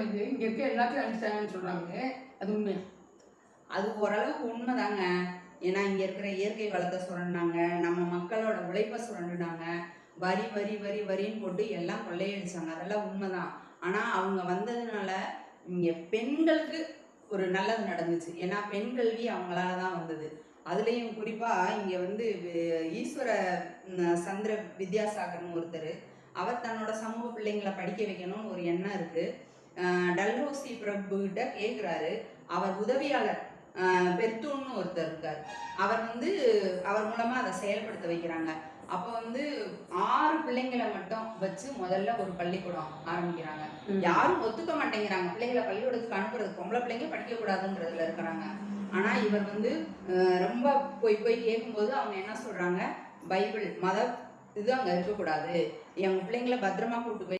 வந்து இங்க இருக்க எல்லாத்தையும் அழிச்சிட்டாங்கன்னு சொல்றாங்க அது உண்மையா? அது ஓரளவுக்கு உண்மைதாங்க. ஏன்னா இங்க இருக்கிற இயற்கை வளத்தை சுரண்டாங்க நம்ம மக்களோட உழைப்பை சுரண்டுனாங்க. வரி வரி வரி வரின்னு போட்டு எல்லாம் கொள்ளையடிச்சாங்க. அதெல்லாம் உண்மைதான். ஆனா அவங்க வந்ததுனால இங்க பெண்களுக்கு ஒரு நல்லது நடந்துச்சு. ஏன்னா பெண் கல்வி அவங்களால தான் வந்தது. அதுலேயும் குறிப்பாக இங்கே வந்து ஈஸ்வர சந்திர வித்யாசாகர்னு ஒருத்தர் அவர் தன்னோட சமூக பிள்ளைங்களை படிக்க வைக்கணும்னு ஒரு எண்ணம் இருக்குது அஹ் டல்ஹௌசி பிரபு கிட்ட கேட்குறாரு அவர் உதவியாளர் அஹ் பெர்தூன்னு ஒருத்தர் இருக்கார். அவர் வந்து அவர் மூலமா அதை செயல்படுத்த வைக்கிறாங்க. அப்போ வந்து ஆறு பிள்ளைங்களை மட்டும் வச்சு முதல்ல ஒரு பள்ளிக்கூடம் ஆரம்பிக்கிறாங்க. யாரும் ஒத்துக்க மாட்டேங்கிறாங்க. பிள்ளைங்களை பள்ளிக்கூடத்துக்கு அனுப்புறது பொம்பளை பிள்ளைங்க படிக்க கூடாதுன்றதுல இருக்கிறாங்க. ஆனா இவர் வந்து ரொம்ப போய் போய் கேட்கும்போது அவங்க என்ன சொல்றாங்க? பைபிள் மத இது அங்க இருக்கக்கூடாது. எங்க பிள்ளைங்களை பத்திரமா கூட்டு போய்